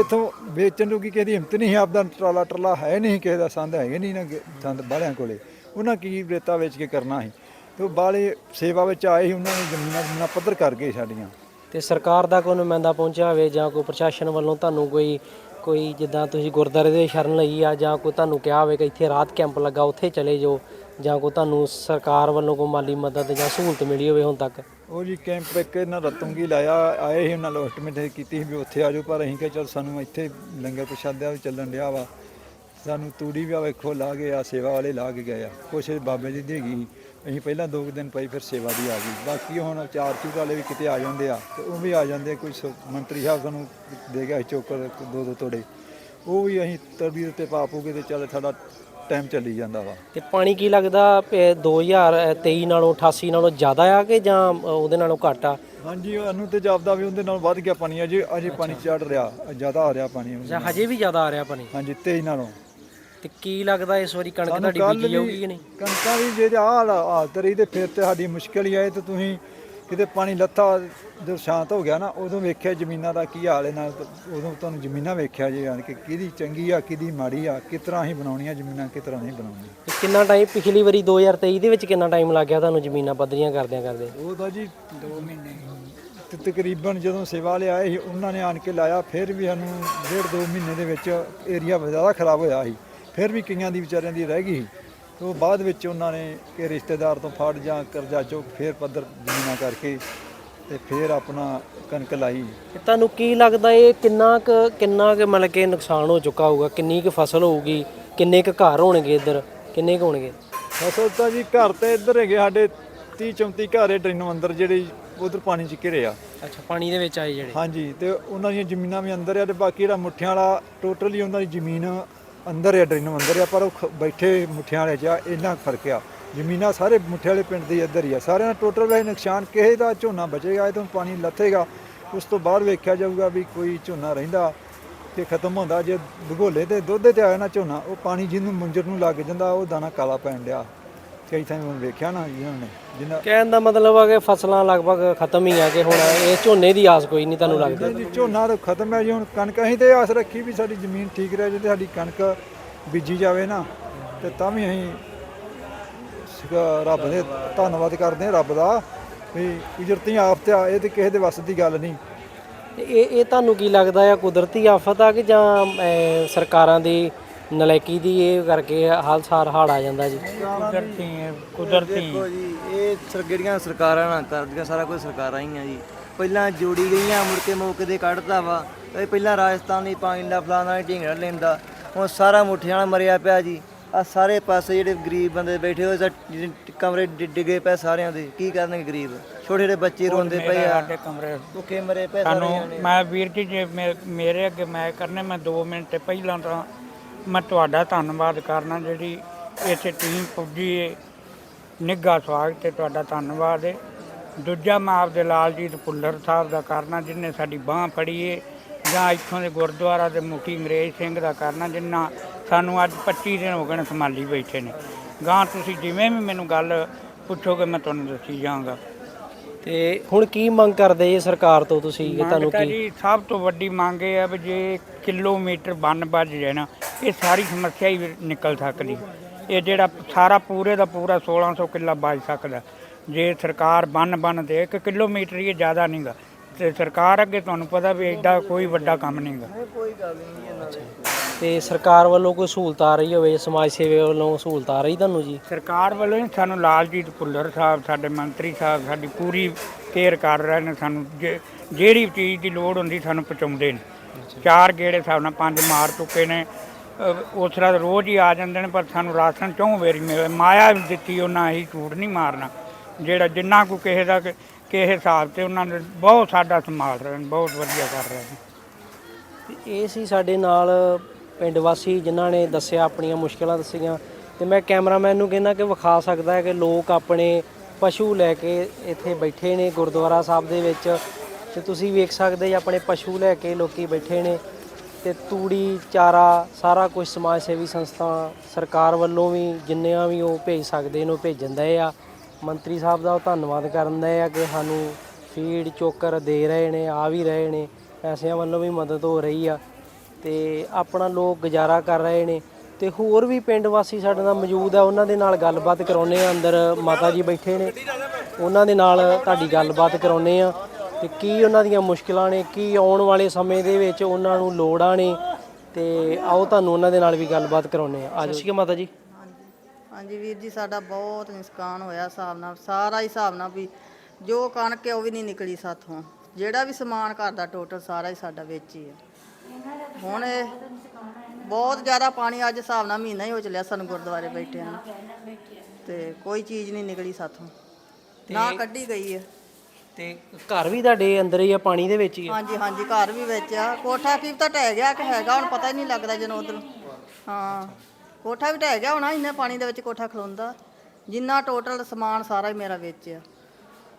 ਇਥੋਂ ਵੇਚਣ ਨੂੰ ਕੀ ਕਿਸੇ ਦੀ ਹਿੰਮਤ ਨਹੀਂ ਸੀ, ਆਪਦਾ ਟਰਾਲਾ ਟਰਲਾ ਹੈ ਨਹੀਂ ਕਿਸੇ ਦਾ ਸੰਦ ਹੈਗੇ ਨਹੀਂ ਨਾ ਸੰਦ ਬਾਲਿਆਂ ਕੋਲੇ। ਉਹਨਾਂ ਕੀ ਰੇਤਾ ਵੇਚ ਕੇ ਕਰਨਾ ਸੀ? ਤੇ ਉਹ ਬਾਲੇ ਸੇਵਾ ਵਿੱਚ ਆਏ ਸੀ ਉਹਨਾਂ ਨੇ ਜ਼ਮੀਨਾਂ ਜ਼ਮੀਨਾਂ ਪੱਧਰ ਕਰ ਗਏ ਸਾਡੀਆਂ। ਤੇ ਸਰਕਾਰ ਦਾ ਕੋਈ ਨੁਮਾਇੰਦਾ ਪਹੁੰਚਿਆ ਹੋਵੇ ਜਾਂ ਕੋਈ ਪ੍ਰਸ਼ਾਸਨ ਵੱਲੋਂ ਤੁਹਾਨੂੰ ਕੋਈ ਕੋਈ ਜਿੱਦਾਂ ਤੁਸੀਂ ਗੁਰਦਾਰੇ ਦੇ ਸ਼ਰਨ ਲਈ ਆ ਜਾਂ ਕੋਈ ਤੁਹਾਨੂੰ ਕਿਹਾ ਹੋਵੇ ਕਿ ਇੱਥੇ ਰਾਤ ਕੈਂਪ ਲੱਗਾ ਉੱਥੇ ਚਲੇ ਜਾਓ ਜਾਂ ਕੋਈ ਤੁਹਾਨੂੰ ਸਰਕਾਰ ਵੱਲੋਂ ਕੋਈ ਮਾਲੀ ਮਦਦ ਜਾਂ ਸਹੂਲਤ ਮਿਲੀ ਹੋਵੇ ਹੁਣ ਤੱਕ? ਉਹ ਜੀ ਕੈਂਪ ਇੱਕ ਇਹਨਾਂ ਰਤਨਗੀ ਲਾਇਆ ਆਏ ਸੀ ਉਹਨਾਂ ਲੋਸਟਮੈਂਟ ਕੀਤੀ ਸੀ ਵੀ ਉੱਥੇ ਆ ਜਾਓ ਪਰ ਅਸੀਂ ਕਿਹਾ ਚਲ ਸਾਨੂੰ ਇੱਥੇ ਲੰਗਰ ਪ੍ਰਸ਼ਾਦਿਆ ਵੀ ਚੱਲਣ ਡਿਆ ਵਾ। ਸਾਨੂੰ ਤੂੜੀ ਵੀ ਆ ਵੇਖੋ ਲਾ ਗਏ ਆ ਸੇਵਾ ਵਾਲੇ ਲਾ ਕੇ ਗਏ ਆ। ਕੁਛ ਬਾਬੇ ਜੀ ਦੀ ਹੈਗੀ। ਅਸੀਂ ਪਹਿਲਾਂ ਦੋ ਕੁ ਦਿਨ ਪਈ ਫਿਰ ਸੇਵਾ ਦੀ ਆ ਗਈ। ਬਾਕੀ ਹੁਣ ਚਾਰ ਚੂਕ ਵਾਲੇ ਵੀ ਕਿਤੇ ਆ ਜਾਂਦੇ ਆ ਤੇ ਉਹ ਵੀ ਆ ਜਾਂਦੇ ਆ। ਕੋਈ ਮੰਤਰੀ ਸਾਹਿਬ ਸਾਨੂੰ ਦੇ ਗਿਆ ਚੋਕਰ ਦੋ ਦੋ ਤੋੜੇ। ਉਹ ਵੀ ਅਸੀਂ ਤਰਬੀਅਤ ਤੇ ਪਾ ਪੂਗੇ ਤੇ ਚੱਲ ਸਾਡਾ ਟਾਈਮ ਚੱਲੀ ਜਾਂਦਾ ਵਾ। ਤੇ ਪਾਣੀ ਕੀ ਲੱਗਦਾ ਵੀ 2023 ਨਾਲੋਂ 88 ਨਾਲੋਂ ਜ਼ਿਆਦਾ ਆ ਕਿ ਜਾਂ ਉਹਦੇ ਨਾਲੋਂ ਘੱਟ ਆ? ਹਾਂਜੀ ਉਹਨੂੰ ਤੇ ਜਾਪਦਾ ਵੀ ਉਹਦੇ ਨਾਲ ਵੱਧ ਗਿਆ ਪਾਣੀ ਅਜੇ ਅਜੇ ਪਾਣੀ ਚੜ ਰਿਹਾ ਜ਼ਿਆਦਾ ਆ ਰਿਹਾ ਪਾਣੀ। ਹਜੇ ਵੀ ਜ਼ਿਆਦਾ ਆ ਰਿਹਾ ਪਾਣੀ? ਹਾਂਜੀ ਤੇਜ਼ ਨਾਲੋਂ। ਤੇ ਕੀ ਲੱਗਦਾ ਇਸ ਵਾਰੀ ਕਣਕ ਤੁਹਾਡੀ ਬੀਜੀ ਜਾਊਗੀ ਕਿ ਨਹੀਂ? ਕਣਕਾਂ ਵੀ ਜੇ ਆਹ ਹਾਲਤ ਰਹੀ ਤੇ ਫਿਰ ਤੇ ਸਾਡੀ ਮੁਸ਼ਕਲ ਹੀ ਆਏ ਤੇ ਤੁਸੀਂ ਕਿਤੇ ਪਾਣੀ ਲੱਥਾ ਜਦੋਂ ਸ਼ਾਂਤ ਹੋ ਗਿਆ ਨਾ ਉਦੋਂ ਵੇਖਿਆ ਜ਼ਮੀਨਾਂ ਦਾ ਕੀ ਹਾਲ ਹੈ ਨਾਲ ਉਦੋਂ ਤੁਹਾਨੂੰ ਜ਼ਮੀਨਾਂ ਵੇਖਿਆ ਜੇ ਯਾਨੀ ਕਿ ਕਿਹਦੀ ਚੰਗੀ ਆ ਕਿਹਦੀ ਮਾੜੀ ਆ ਕਿਸ ਤਰ੍ਹਾਂ ਹੀ ਬਣਾਉਣੀਆਂ ਜ਼ਮੀਨਾਂ ਕਿਸ ਤਰ੍ਹਾਂ ਨਹੀਂ ਬਣਾਉਣੀਆਂ। ਤੇ ਕਿੰਨਾ ਟਾਈਮ ਪਿਛਲੀ ਵਾਰੀ 2023 ਦੇ ਵਿੱਚ ਕਿੰਨਾ ਟਾਈਮ ਲੱਗ ਗਿਆ ਤੁਹਾਨੂੰ ਜ਼ਮੀਨਾਂ ਪੱਧਰੀਆਂ ਕਰਦਿਆਂ ਕਰਦੇ ਉਹ ਤਾਂ ਜੀ 2 ਮਹੀਨੇ ਤੇ ਤਕਰੀਬਨ ਜਦੋਂ ਸੇਵਾ ਵਾਲੇ ਆਏ ਸੀ ਉਹਨਾਂ ਨੇ ਆਣ ਕੇ ਲਾਇਆ ਫਿਰ ਵੀ ਸਾਨੂੰ ਡੇਢ ਦੋ ਮਹੀਨੇ ਦੇ ਵਿੱਚ ਏਰੀਆ ਜ਼ਿਆਦਾ ਖਰਾਬ ਹੋਇਆ ਸੀ। ਫਿਰ ਵੀ ਕਈਆਂ ਦੀ ਵਿਚਾਰਿਆਂ ਦੀ ਰਹਿ ਗਈ। ਤੇ ਉਹ ਬਾਅਦ ਵਿੱਚ ਉਹਨਾਂ ਨੇ ਕਿ ਰਿਸ਼ਤੇਦਾਰ ਤੋਂ ਫੜ ਜਾਂ ਕਰਜ਼ਾ ਚੁੱਕ ਫਿਰ ਪੱਧਰ ਜ਼ਮੀਨਾਂ ਕਰਕੇ ਤੇ ਫਿਰ ਆਪਣਾ ਕਣਕ ਲਾਈ। ਤੁਹਾਨੂੰ ਕੀ ਲੱਗਦਾ ਇਹ ਕਿੰਨਾ ਕੁ ਕਿੰਨਾ ਕੁ ਮਤਲਬ ਕਿ ਨੁਕਸਾਨ ਹੋ ਚੁੱਕਾ ਹੋਊਗਾ? ਕਿੰਨੀ ਕੁ ਫਸਲ ਹੋਊਗੀ? ਕਿੰਨੇ ਕੁ ਘਰ ਹੋਣਗੇ ਇੱਧਰ? ਕਿੰਨੇ ਕੁ ਹੋਣਗੇ? ਫਸਲ ਤਾਂ ਜੀ ਘਰ ਤੇ ਇੱਧਰ ਹੈਗੇ ਸਾਡੇ 30 34 ਘਰ ਹੈ ਡਰੇਨੋਂ ਅੰਦਰ ਜਿਹੜੇ ਉਧਰ ਪਾਣੀ 'ਚ ਘਿਰੇ ਆ। ਅੱਛਾ ਪਾਣੀ ਦੇ ਵਿੱਚ ਆਏ ਜਿਹੜੇ? ਹਾਂਜੀ ਤੇ ਉਹਨਾਂ ਦੀਆਂ ਜ਼ਮੀਨਾਂ ਵੀ ਅੰਦਰ ਆ ਤੇ ਬਾਕੀ ਜਿਹੜਾ ਮੁੱਠਿਆਂ ਵਾਲਾ ਟੋਟਲੀ ਉਹਨਾਂ ਦੀ ਜ਼ਮੀਨ ਅੰਦਰ ਆ, ਡਰੇਨੋਂ ਅੰਦਰ ਆ, ਪਰ ਉਹ ਖ- ਬੈਠੇ ਮੁੱਠਿਆਂ ਵਾਲੇ 'ਚ ਆ, ਇੰਨਾ ਫ਼ਰਕ ਆ। ਜ਼ਮੀਨਾਂ ਸਾਰੇ ਮੁੱਠਿਆਂ ਵਾਲੇ ਪਿੰਡ ਦੇ ਇੱਧਰ ਹੀ ਆ। ਸਾਰਿਆਂ ਦਾ ਟੋਟਲ ਵੈਸੇ ਨੁਕਸਾਨ ਕਿਸੇ ਦਾ ਝੋਨਾ ਬਚੇਗਾ, ਇਹ ਤੋਂ ਪਾਣੀ ਲੱਥੇਗਾ। ਉਸ ਤੋਂ ਬਾਅਦ ਵੇਖਿਆ ਜਾਊਗਾ ਵੀ ਕੋਈ ਝੋਨਾ ਰਹਿੰਦਾ ਤੇ ਖਤਮ ਹੁੰਦਾ। ਜੇ ਭਗੋਲੇ ਤੇ ਦੁੱਧ ਤੇ ਆਇਆ ਨਾ ਝੋਨਾ, ਉਹ ਪਾਣੀ ਜਿਹਨੂੰ ਮੁੰਜਰ ਨੂੰ ਲੱਗ ਜਾਂਦਾ, ਉਹ ਦਾਣਾ ਕਾਲਾ ਪੈਣ ਡਿਆ। ਕਈ ਥਾਂ ਹੁਣ ਵੇਖਿਆ ਨਾ ਜੀ ਉਹਨਾਂ ਨੇ ਜਿੰਨਾ ਕਹਿਣ ਦਾ ਮਤਲਬ ਆ ਕਿ ਫਸਲਾਂ ਲਗਭਗ ਖਤਮ ਹੀ ਆ ਕਿ ਹੁਣ ਇਹ ਝੋਨੇ ਦੀ ਆਸ ਕੋਈ ਨਹੀਂ ਤੁਹਾਨੂੰ ਲੱਗਦਾ? ਜੀ ਝੋਨਾ ਤਾਂ ਖਤਮ ਹੈ ਜੀ ਹੁਣ ਕਣਕ ਅਸੀਂ ਤੇ ਆਸ ਰੱਖੀ ਵੀ ਸਾਡੀ ਜ਼ਮੀਨ ਠੀਕ ਰਹੇ ਜੇ ਤੇ ਸਾਡੀ ਕਣਕ ਬੀਜੀ ਜਾਵੇ ਨਾ ਤੇ ਤਾਂ ਵੀ ਅਸੀਂ ਸ- ਰੱਬ ਦੇ ਧੰਨਵਾਦ ਕਰਦੇ ਹਾਂ ਰੱਬ ਦਾ ਵੀ ਕੁਦਰਤੀ ਆਫਤ ਆ ਇਹ ਤੇ ਕਿਸੇ ਦੇ ਵੱਸ ਦੀ ਗੱਲ ਨਹੀਂ। ਤੇ ਇਹ ਇਹ ਤੁਹਾਨੂੰ ਕੀ ਲੱਗਦਾ ਆ ਕੁਦਰਤੀ ਆਫਤ ਆ ਕਿ ਜਾਂ ਸਰਕਾਰਾਂ ਦੀ ਨਲਾਇਕੀ ਦੀ ਇਹ ਕਰਕੇ ਹਾਲ ਸਾਰ ਹਾੜ ਆ ਜਾਂਦਾ ਜੀ। ਕੁਦਰਤੀ ਹੈ, ਕੁਦਰਤੀ। ਦੇਖੋ ਜੀ ਇਹ ਸਰ ਜਿਹੜੀਆਂ ਸਰਕਾਰਾਂ ਨਾ ਕਰਦੀਆਂ ਸਾਰਾ ਕੁਝ ਸਰਕਾਰਾਂ ਹੀ ਆ ਜੀ। ਪਹਿਲਾਂ ਜੋੜੀ ਗਈਆਂ ਮੁੜ ਕੇ ਮੌਕੇ ਦੇ ਕੱਢਦਾ ਵਾ। ਤੇ ਪਹਿਲਾਂ ਰਾਜਸਥਾਨ ਦੀ ਪਾਣੀ ਦਾ ਫਲਾਣਾ ਢਿੰਗੜਾ ਲੈਂਦਾ। ਹੁਣ ਸਾਰਾ ਮੁੱਠਿਆਂ ਨਾਲ ਮਰਿਆ ਪਿਆ ਜੀ। ਆ ਸਾਰੇ ਪਾਸੇ ਜਿਹੜੇ ਗਰੀਬ ਬੰਦੇ ਬੈਠੇ ਹੋਏ ਸਾ ਜਿਹੜੇ ਕਮਰੇ ਡਿ- ਡਿੱਗੇ ਪਏ ਸਾਰਿਆਂ ਦੇ। ਕੀ ਕਰਨਗੇ ਗਰੀਬ? ਛੋਟੇ ਛੋਟੇ ਬੱਚੇ ਰੋਂਦੇ ਪਏ ਆ। ਸਾਡੇ ਕਮਰੇ ਭੁੱਖੇ ਮਰੇ ਪਏ ਸਾਨੂੰ ਮੈਂ ਵੀਰ ਜੀ ਜੇ ਮੇ- ਮੇਰੇ ਅੱਗੇ ਮੈਂ ਕਰਨੇ ਮੈਂ 2 ਮਿੰਟ ਪਹਿਲਾਂ ਤਾਂ ਮੈਂ ਤੁਹਾਡਾ ਧੰਨਵਾਦ ਕਰਨਾ ਜਿਹੜੀ ਇੱਥੇ ਟੀਮ ਪੁੱਜੀ ਏ। ਨਿੱਘਾ ਸਵਾਗਤ ਤੇ ਤੁਹਾਡਾ ਧੰਨਵਾਦ ਹੈ ਦੂਜਾ ਮੈਂ ਆਪਦੇ ਲਾਲਜੀਤ ਭੁੱਲਰ ਸਾਹਿਬ ਦਾ ਕਰਨਾ ਜਿਨ੍ਹਾਂ ਸਾਡੀ ਬਾਹ ਫੜੀ ਏ। ਜਾਂ ਇੱਥੋਂ ਦੇ ਗੁਰਦੁਆਰਾ ਦੇ ਮੁਖੀ ਅੰਗਰੇਜ਼ ਸਿੰਘ ਦਾ ਕਰਨਾ, ਜਿੰਨਾ ਸਾਨੂੰ ਅੱਜ 25 ਦਿਨ ਹੋ ਗਏ ਨੇ ਸੰਭਾਲੀ ਬੈਠੇ ਨੇ। ਗਾਂ ਤੁਸੀਂ ਜਿਵੇਂ ਵੀ ਮੈਨੂੰ ਗੱਲ ਪੁੱਛੋਗੇ, ਮੈਂ ਤੁਹਾਨੂੰ ਦੱਸੀ ਜਾਵਾਂਗਾ। ਤੇ ਹੁਣ ਕੀ ਮੰਗ ਕਰਦੇ ਜੀ ਸਰਕਾਰ ਤੋਂ ਤੁਸੀਂ ਕਿ ਤੁਹਾਨੂੰ ਮੰਗ ਤਾਂ ਕੀ? ਜੀ ਸਭ ਤੋਂ ਵੱਡੀ ਮੰਗ ਇਹ ਹੈ ਵੀ ਜੇ ਕਿਲੋਮੀਟਰ ਬੰਨ ਵੱਜ ਜਾਏ ਨਾ ਇਹ ਸਾਰੀ ਸਮੱਸਿਆ ਹੀ ਨਿਕਲ ਸਕਦੀ। ਇਹ ਜਿਹੜਾ ਸਾਰਾ ਪੂਰੇ ਦਾ ਪੂਰਾ 1600 ਕਿੱਲਾ ਬਚ ਸਕਦਾ। ਜੇ ਸਰਕਾਰ ਬੰਨ ਬੰਨ ਦੇ 1 ਕਿਲੋਮੀਟਰ ਹੀ ਇਹ ਜ਼ਿਆਦਾ ਨਹੀਂਗਾ ਤੇ ਸਰਕਾਰ ਅੱਗੇ ਤੁਹਾਨੂੰ ਪਤਾ ਵੀ ਐਡਾ ਕੋਈ ਵੱਡਾ ਕੰਮ ਨਹੀਂਗਾ ਤੇ ਸਰਕਾਰ ਵੱਲੋਂ ਕੋਈ ਸਹੂਲਤ ਆ ਰਹੀ ਹੋਵੇ ਸਮਾਜ ਸੇਵੀ ਵੱਲੋਂ ਸਹੂਲਤ ਆ ਰਹੀ ਤੁਹਾਨੂੰ ਜੀ? ਸਰਕਾਰ ਵੱਲੋਂ ਹੀ ਸਾਨੂੰ ਲਾਲਜੀਤ ਭੁੱਲਰ ਸਾਹਿਬ ਸਾਡੇ ਮੰਤਰੀ ਸਾਹਿਬ ਸਾਡੀ ਪੂਰੀ ਕੇਅਰ ਕਰ ਰਹੇ ਨੇ ਸਾਨੂੰ। ਜੇ- ਜਿਹੜੀ ਚੀਜ਼ ਦੀ ਲੋੜ ਹੁੰਦੀ ਸਾਨੂੰ ਪਹੁੰਚਾਉਂਦੇ ਨੇ। ਚਾਰ ਗੇੜੇ ਹਿਸਾਬ ਨਾਲ ਪੰਜ ਮਾਰ ਚੁੱਕੇ ਨੇ। ਅਹ ਉਸ ਤਰ੍ਹਾਂ ਰੋਜ਼ ਹੀ ਆ ਜਾਂਦੇ ਨੇ ਪਰ ਸਾਨੂੰ ਰਾਸ਼ਨ ਚੌਂ ਵੇਰੀ ਮਿਲੇ ਮਾਇਆ ਵੀ ਦਿੱਤੀ ਉਹਨਾਂ ਹੀ ਝੂਠ ਨਹੀਂ ਮਾਰਨਾ। ਜਿਹੜਾ ਜਿੰਨਾ ਕੋ ਕਿਸੇ ਦਾ ਕਿ- ਕਿਸੇ ਹਿਸਾਬ ਤੇ ਉਹਨਾਂ ਨੇ ਬਹੁਤ ਸਾਡਾ ਸੰਭਾਲ ਰਹੇ ਨੇ ਬਹੁਤ ਵਧੀਆ ਕਰ ਰਹੇ ਨੇ। ਤੇ ਇਹ ਸੀ ਸਾਡੇ ਨਾਲ ਪਿੰਡ ਵਾਸੀ ਜਿਨ੍ਹਾਂ ਨੇ ਦੱਸਿਆ, ਆਪਣੀਆਂ ਮੁਸ਼ਕਲਾਂ ਦੱਸੀਆਂ। ਤੇ ਮੈਂ ਕੈਮਰਾਮੈਨ ਨੂੰ ਕਹਿੰਦਾ ਕਿ ਵਿਖਾ ਸਕਦਾ ਹੈ ਕਿ ਲੋਕ ਆਪਣੇ ਪਸ਼ੂ ਲੈ ਕੇ ਇੱਥੇ ਬੈਠੇ ਨੇ ਗੁਰਦੁਆਰਾ ਸਾਹਿਬ ਦੇ ਵਿੱਚ। ਤੇ ਤੁਸੀਂ ਵੇਖ ਸਕਦੇ ਜੀ ਆਪਣੇ ਪਸ਼ੂ ਲੈ ਕੇ ਲੋਕੀ ਬੈਠੇ ਨੇ। ਤੇ ਤੂੜੀ, ਚਾਰਾ, ਸਾਰਾ ਕੁਝ ਸਮਾਜ ਸੇਵੀ ਸੰਸਥਾ ਸਰਕਾਰ ਵੱਲੋਂ ਵੀ ਜਿੰਨਿਆਂ ਵੀ ਉਹ ਭੇਜ ਸਕਦੇ ਨੇ, ਉਹ ਭੇਜਣ ਦਏ ਆ। ਮੰਤਰੀ ਸਾਹਿਬ ਦਾ ਉਹ ਧੰਨਵਾਦ ਕਰਨ ਦਏ ਆ ਕਿ ਸਾਨੂੰ ਫੀਡ ਚੋਕਰ ਦੇ ਰਹੇ ਨੇ, ਆ ਵੀ ਰਹੇ ਨੇ। ਪੈਸਿਆਂ ਵੱਲੋਂ ਵੀ ਮਦਦ ਹੋ ਰਹੀ ਆ। ਤੇ ਆਪਣਾ ਲੋਕ ਗੁਜ਼ਾਰਾ ਕਰ ਰਹੇ ਨੇ ਤੇ ਹੋਰ ਵੀ ਪਿੰਡ ਵਾਸੀ ਸਾਡੇ ਨਾਲ ਮੌਜੂਦ ਆ ਉਹਨਾਂ ਦੇ ਨਾਲ ਗੱਲਬਾਤ ਕਰਾਉਨੇ ਆ ਅੰਦਰ ਮਾਤਾ ਜੀ ਬੈਠੇ ਨੇ। ਉਹਨਾਂ ਦੇ ਨਾਲ ਤੁਹਾਡੀ ਗੱਲਬਾਤ ਕਰਾਉਨੇ ਆ ਤੇ ਕੀ ਉਹਨਾਂ ਦੀਆਂ ਮੁਸ਼ਕਲਾਂ ਨੇ ਕੀ ਆਉਣ ਵਾਲੇ ਸਮੇਂ ਦੇ ਵਿੱਚ ਉਹਨਾਂ ਨੂੰ ਲੋੜਾਂ ਨੇ ਤੇ ਆਓ ਤੁਹਾਨੂੰ ਉਹਨਾਂ ਦੇ ਨਾਲ ਵੀ ਗੱਲਬਾਤ ਕਰਾਉਨੇ ਆ। ਆ ਜਾਓ ਮਾਤਾ ਜੀ। ਹਾਂਜੀ ਵੀਰ ਜੀ ਸਾਡਾ ਬਹੁਤ ਨੁਕਸਾਨ ਹੋਇਆ ਹਿਸਾਬ ਨਾਲ ਸਾਰਾ ਹੀ ਹਿਸਾਬ ਨਾਲ ਵੀ ਜੋ ਕਣਕ ਹੈ ਉਹ ਵੀ ਨਹੀਂ ਨਿਕਲੀ ਸਾਥੋਂ। ਜਿਹੜਾ ਵੀ ਸਮਾਨ ਘਰ ਦਾ ਟੋਟਲ ਸਾਰਾ ਹੀ ਸਾਡਾ ਵਿੱਚ ਹੀ ਹੈ। ਹੁਣ ਇਹ ਬਹੁਤ ਜ਼ਿਆਦਾ ਪਾਣੀ ਅੱਜ ਹਿਸਾਬ ਨਾਲ ਮਹੀਨਾ ਹੀ ਹੋ ਚੱਲਿਆ ਸਾਨੂੰ ਗੁਰਦੁਆਰੇ ਬੈਠਿਆਂ ਨੂੰ। ਤੇ ਕੋਈ ਚੀਜ਼ ਨਹੀਂ ਨਿਕਲੀ ਸਾਥੋਂ। ਨਾ ਕੱਢੀ ਗਈ ਹੈ। ਤੇ ਘਰ ਵੀ ਤੁਹਾਡੇ ਅੰਦਰ ਹੀ ਆ ਪਾਣੀ ਦੇ ਵਿੱਚ ਹੀ ਆ? ਹਾਂਜੀ ਹਾਂਜੀ ਘਰ ਵੀ ਵਿੱਚ ਆ। ਕੋਠਾ ਕੀ ਤਾਂ ਢਹਿ ਗਿਆ ਕਿ ਹੈਗਾ ਹੁਣ ਪਤਾ ਹੀ ਨਹੀਂ ਲੱਗਦਾ ਜਦੋਂ ਉਧਰ। ਹਾਂ ਕੋਠਾ ਵੀ ਢਹਿ ਗਿਆ ਹੋਣਾ ਇੰਨੇ ਪਾਣੀ ਦੇ ਵਿੱਚ ਕੋਠਾ ਖਲੋਂਦਾ। ਜਿੰਨਾ ਟੋਟਲ ਸਮਾਨ ਸਾਰਾ ਹੀ ਮੇਰਾ ਵਿੱਚ ਆ